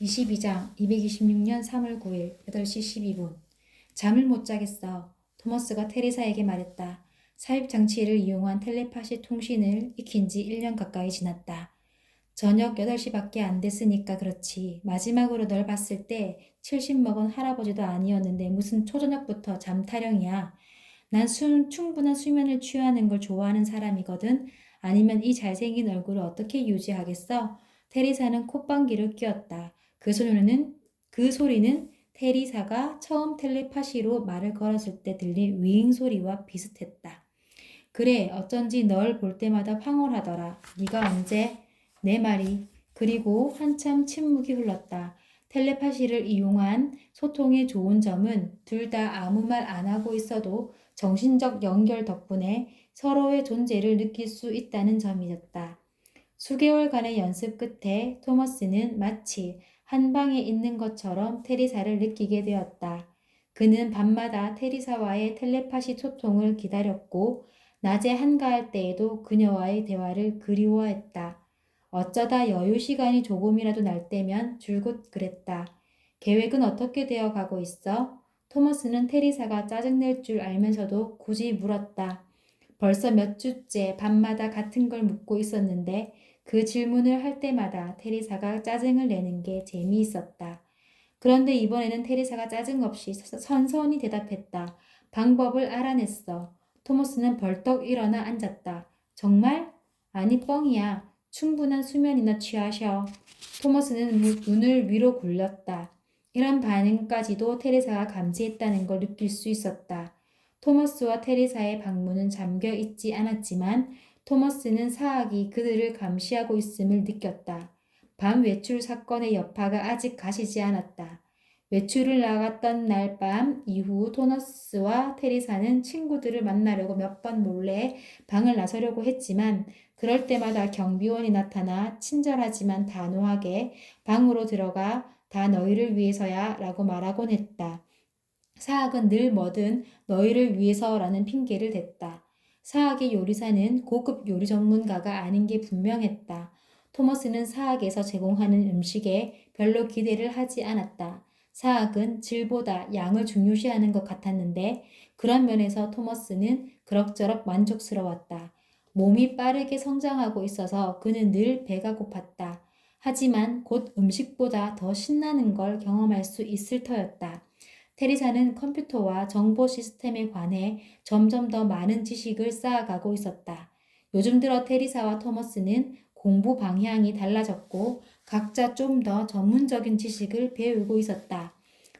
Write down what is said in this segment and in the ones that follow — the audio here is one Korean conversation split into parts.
22장 226년 3월 9일 8시 12분 잠을 못 자겠어. 토머스가 테레사에게 말했다. 삽입 장치를 이용한 텔레파시 통신을 익힌 지 1년 가까이 지났다. 저녁 8시밖에 안 됐으니까 그렇지. 마지막으로 널 봤을 때 70 먹은 할아버지도 아니었는데 무슨 초저녁부터 잠 타령이야. 난 수, 충분한 수면을 취하는 걸 좋아하는 사람이거든. 아니면 이 잘생긴 얼굴을 어떻게 유지하겠어? 테리사는 콧방귀를 뀌었다. 그 소리는 그 소리는 테리사가 처음 텔레파시로 말을 걸었을 때 들린 윙 소리와 비슷했다. 그래, 어쩐지 널 볼 때마다 황홀하더라. 네가 언제? 내 말이. 그리고 한참 침묵이 흘렀다. 텔레파시를 이용한 소통의 좋은 점은 둘 다 아무 말 안 하고 있어도 정신적 연결 덕분에 서로의 존재를 느낄 수 있다는 점이었다. 수개월간의 연습 끝에 토머스는 마치 한 방에 있는 것처럼 테리사를 느끼게 되었다. 그는 밤마다 테리사와의 텔레파시 소통을 기다렸고 낮에 한가할 때에도 그녀와의 대화를 그리워했다. 어쩌다 여유 시간이 조금이라도 날 때면 줄곧 그랬다. 계획은 어떻게 되어 가고 있어? 토머스는 테리사가 짜증낼 줄 알면서도 굳이 물었다. 벌써 몇 주째 밤마다 같은 걸 묻고 있었는데 그 질문을 할 때마다 테리사가 짜증을 내는 게 재미있었다. 그런데 이번에는 테리사가 짜증 없이 선선히 대답했다. 방법을 알아냈어. 토머스는 벌떡 일어나 앉았다. 정말? 아니 뻥이야. 충분한 수면이나 취하셔. 토머스는 눈을 위로 굴렸다. 이런 반응까지도 테레사가 감지했다는 걸 느낄 수 있었다. 토머스와 테레사의 방문은 잠겨 있지 않았지만 토머스는 사학이 그들을 감시하고 있음을 느꼈다. 밤 외출 사건의 여파가 아직 가시지 않았다. 외출을 나갔던 날 밤 이후 토너스와 테리사는 친구들을 만나려고 몇 번 몰래 방을 나서려고 했지만 그럴 때마다 경비원이 나타나 친절하지만 단호하게 방으로 들어가 다 너희를 위해서야 라고 말하곤 했다. 사학은 늘 뭐든 너희를 위해서라는 핑계를 댔다. 사학의 요리사는 고급 요리 전문가가 아닌 게 분명했다. 토머스는 사학에서 제공하는 음식에 별로 기대를 하지 않았다. 사학은 질보다 양을 중요시하는 것 같았는데 그런 면에서 토머스는 그럭저럭 만족스러웠다. 몸이 빠르게 성장하고 있어서 그는 늘 배가 고팠다. 하지만 곧 음식보다 더 신나는 걸 경험할 수 있을 터였다. 테리사는 컴퓨터와 정보 시스템에 관해 점점 더 많은 지식을 쌓아가고 있었다. 요즘 들어 테리사와 토머스는 공부 방향이 달라졌고 각자 좀 더 전문적인 지식을 배우고 있었다.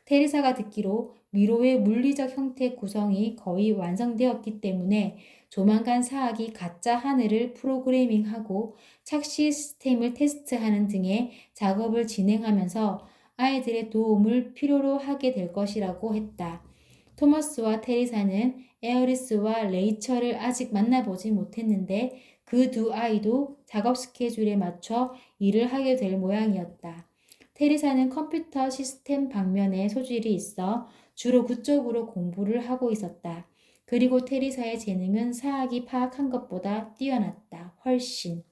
테리사가 듣기로 미로의 물리적 형태 구성이 거의 완성되었기 때문에 조만간 사학이 가짜 하늘을 프로그래밍하고 착시 시스템을 테스트하는 등의 작업을 진행하면서 아이들의 도움을 필요로 하게 될 것이라고 했다. 토머스와 테리사는 에어리스와 레이처를 아직 만나보지 못했는데 그 두 아이도 작업 스케줄에 맞춰 일을 하게 될 모양이었다. 테리사는 컴퓨터 시스템 방면에 소질이 있어 주로 그쪽으로 공부를 하고 있었다. 그리고 테리사의 재능은 사학이 파악한 것보다 뛰어났다. 훨씬.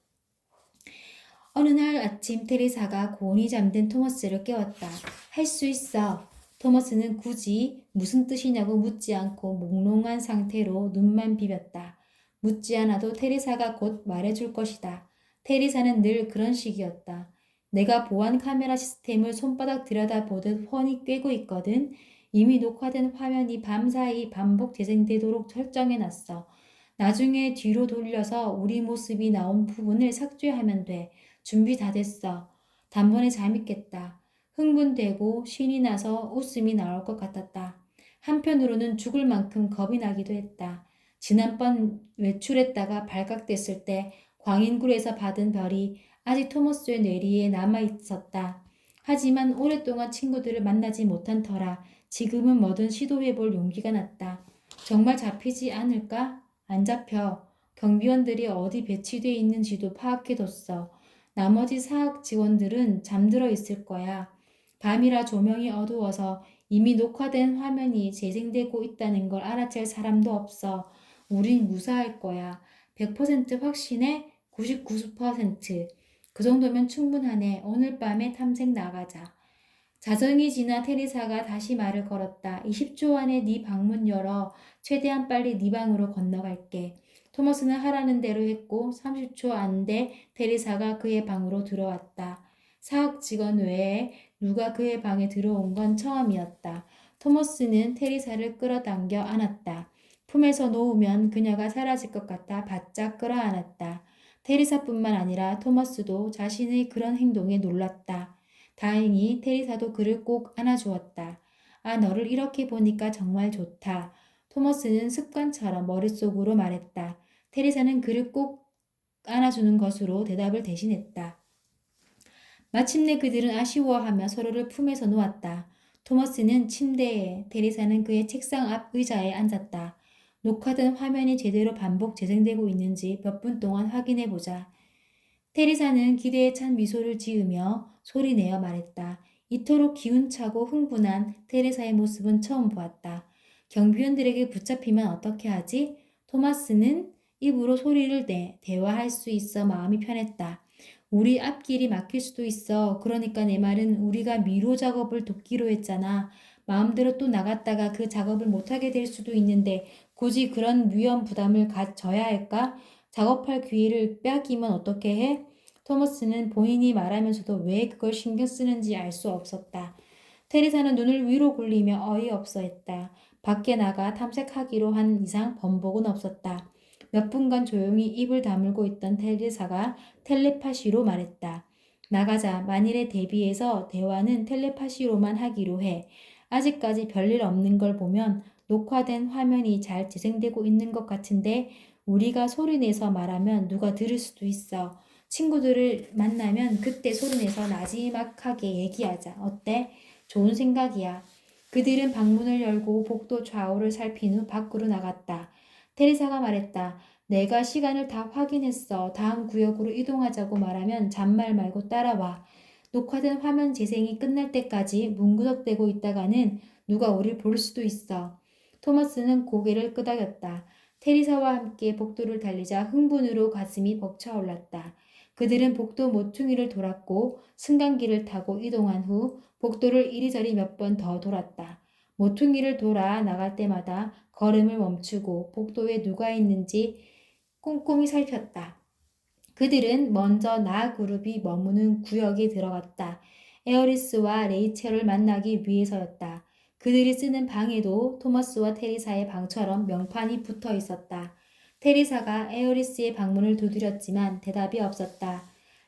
어느 날 아침 테리사가 곤히 잠든 토머스를 깨웠다. 할 수 있어. 토머스는 굳이 무슨 뜻이냐고 묻지 않고 몽롱한 상태로 눈만 비볐다. 묻지 않아도 테리사가 곧 말해줄 것이다. 테리사는 늘 그런 식이었다. 내가 보안 카메라 시스템을 손바닥 들여다보듯 훤히 꿰고 있거든. 이미 녹화된 화면이 밤사이 반복 재생되도록 설정해놨어. 나중에 뒤로 돌려서 우리 모습이 나온 부분을 삭제하면 돼. 준비 다 됐어. 단번에 잠있겠다. 흥분되고 신이 나서 웃음이 나올 것 같았다. 한편으로는 죽을 만큼 겁이 나기도 했다. 지난번 외출했다가 발각됐을 때 광인굴에서 받은 별이 아직 토머스의 뇌리에 남아 있었다. 하지만 오랫동안 친구들을 만나지 못한 터라 지금은 뭐든 시도해볼 용기가 났다. 정말 잡히지 않을까? 안 잡혀. 경비원들이 어디 배치돼 있는지도 파악해뒀어. 나머지 사학 직원들은 잠들어 있을 거야. 밤이라 조명이 어두워서 이미 녹화된 화면이 재생되고 있다는 걸 알아챌 사람도 없어. 우린 무사할 거야. 100% 확신해? 99%. 그 정도면 충분하네. 오늘 밤에 탐색 나가자. 자정이 지나 테리사가 다시 말을 걸었다. 20초 안에 네 방문 열어 최대한 빨리 네 방으로 건너갈게. 토머스는 하라는 대로 했고 30초 안돼 테리사가 그의 방으로 들어왔다. 사학 직원 외에 누가 그의 방에 들어온 건 처음이었다. 토머스는 테리사를 끌어당겨 안았다. 품에서 놓으면 그녀가 사라질 것 같아 바짝 끌어안았다. 테리사뿐만 아니라 토머스도 자신의 그런 행동에 놀랐다. 다행히 테리사도 그를 꼭 안아주었다. 아, 너를 이렇게 보니까 정말 좋다. 토머스는 습관처럼 머릿속으로 말했다. 테리사는 그를 꼭 안아주는 것으로 대답을 대신했다. 마침내 그들은 아쉬워하며 서로를 품에서 놓았다. 토머스는 침대에, 테리사는 그의 책상 앞 의자에 앉았다. 녹화된 화면이 제대로 반복 재생되고 있는지 몇 분 동안 확인해 보자. 테리사는 기대에 찬 미소를 지으며 소리내어 말했다. 이토록 기운차고 흥분한 테레사의 모습은 처음 보았다. 경비원들에게 붙잡히면 어떻게 하지? 토마스는 입으로 소리를 내 대화할 수 있어 마음이 편했다. 우리 앞길이 막힐 수도 있어. 그러니까 내 말은 우리가 미로 작업을 돕기로 했잖아. 마음대로 또 나갔다가 그 작업을 못하게 될 수도 있는데 굳이 그런 위험 부담을 가져야 할까? 작업할 기회를 빼앗기면 어떻게 해? 토머스는 본인이 말하면서도 왜 그걸 신경 쓰는지 알 수 없었다. 테리사는 눈을 위로 굴리며 어이없어 했다. 밖에 나가 탐색하기로 한 이상 번복은 없었다. 몇 분간 조용히 입을 다물고 있던 테리사가 텔레파시로 말했다. 나가자. 만일에 대비해서 대화는 텔레파시로만 하기로 해. 아직까지 별일 없는 걸 보면 녹화된 화면이 잘 재생되고 있는 것 같은데 우리가 소리내서 말하면 누가 들을 수도 있어. 친구들을 만나면 그때 소리내서 나지막하게 얘기하자. 어때? 좋은 생각이야. 그들은 방문을 열고 복도 좌우를 살핀 후 밖으로 나갔다. 테리사가 말했다. 내가 시간을 다 확인했어. 다음 구역으로 이동하자고 말하면 잔말 말고 따라와. 녹화된 화면 재생이 끝날 때까지 뭉구덕대고 있다가는 누가 우릴 볼 수도 있어. 토마스는 고개를 끄덕였다. 테리사와 함께 복도를 달리자 흥분으로 가슴이 벅차올랐다. 그들은 복도 모퉁이를 돌았고 승강기를 타고 이동한 후 복도를 이리저리 몇 번 더 돌았다. 모퉁이를 돌아 나갈 때마다 걸음을 멈추고 복도에 누가 있는지 꼼꼼히 살폈다. 그들은 먼저 나 그룹이 머무는 구역에 들어갔다. 에어리스와 레이첼을 만나기 위해서였다. 그들이 쓰는 방에도 토머스와 테리사의 방처럼 명판이 붙어 있었다. 테리사가 에어리스의 방문을 두드렸지만 대답이 없었다.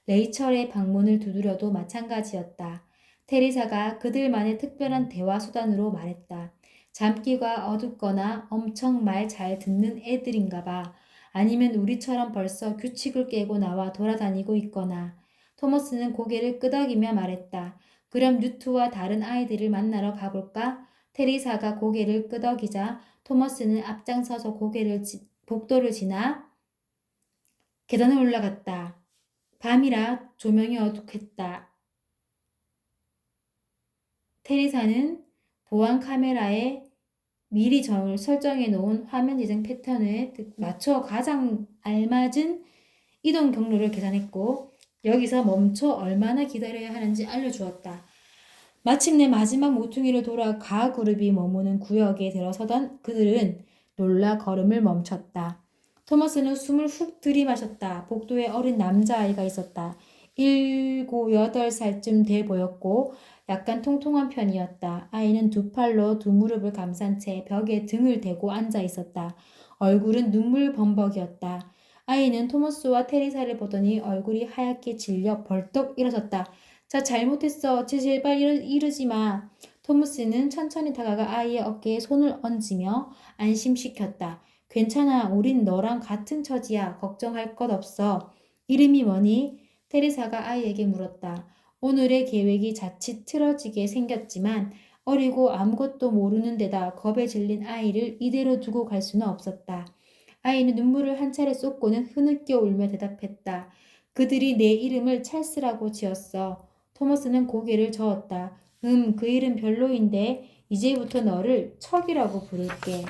레이첼의 방문을 두드려도 마찬가지였다. 테리사가 그들만의 특별한 대화 수단으로 말했다. 잠기가 어둡거나 엄청 말 잘 듣는 애들인가 봐. 아니면 우리처럼 벌써 규칙을 깨고 나와 돌아다니고 있거나. 토머스는 고개를 끄덕이며 말했다. 그럼 뉴트와 다른 아이들을 만나러 가볼까? 테리사가 고개를 끄덕이자 토머스는 앞장서서 고개를 지, 복도를 지나 계단을 올라갔다. 밤이라 조명이 어둑했다. 테리사는 보안 카메라에 미리 절 설정해 놓은 화면 재생 패턴에 맞춰 가장 알맞은 이동 경로를 계산했고 여기서 멈춰 얼마나 기다려야 하는지 알려주었다. 마침내 마지막 모퉁이를 돌아 가 그룹이 머무는 구역에 들어서던 그들은 놀라 걸음을 멈췄다. 토마스는 숨을 훅 들이마셨다. 복도에 어린 남자아이가 있었다. 일곱, 여덟 살쯤 돼 보였고 약간 통통한 편이었다. 아이는 두 팔로 두 무릎을 감싼 채 벽에 등을 대고 앉아 있었다. 얼굴은 눈물 범벅이었다. 아이는 토머스와 테리사를 보더니 얼굴이 하얗게 질려 벌떡 일어섰다. 자, 잘못했어. 제발 이러, 이러지 마. 토머스는 천천히 다가가 아이의 어깨에 손을 얹으며 안심시켰다. 괜찮아. 우린 너랑 같은 처지야. 걱정할 것 없어. 이름이 뭐니? 테리사가 아이에게 물었다. 오늘의 계획이 자칫 틀어지게 생겼지만 어리고 아무것도 모르는 데다 겁에 질린 아이를 이대로 두고 갈 수는 없었다. 아이는 눈물을 한 차례 쏟고는 흐느껴 울며 대답했다. 그들이 내 이름을 찰스라고 지었어. 토머스는 고개를 저었다. 음, 그 이름 별로인데 이제부터 너를 척이라고 부를게.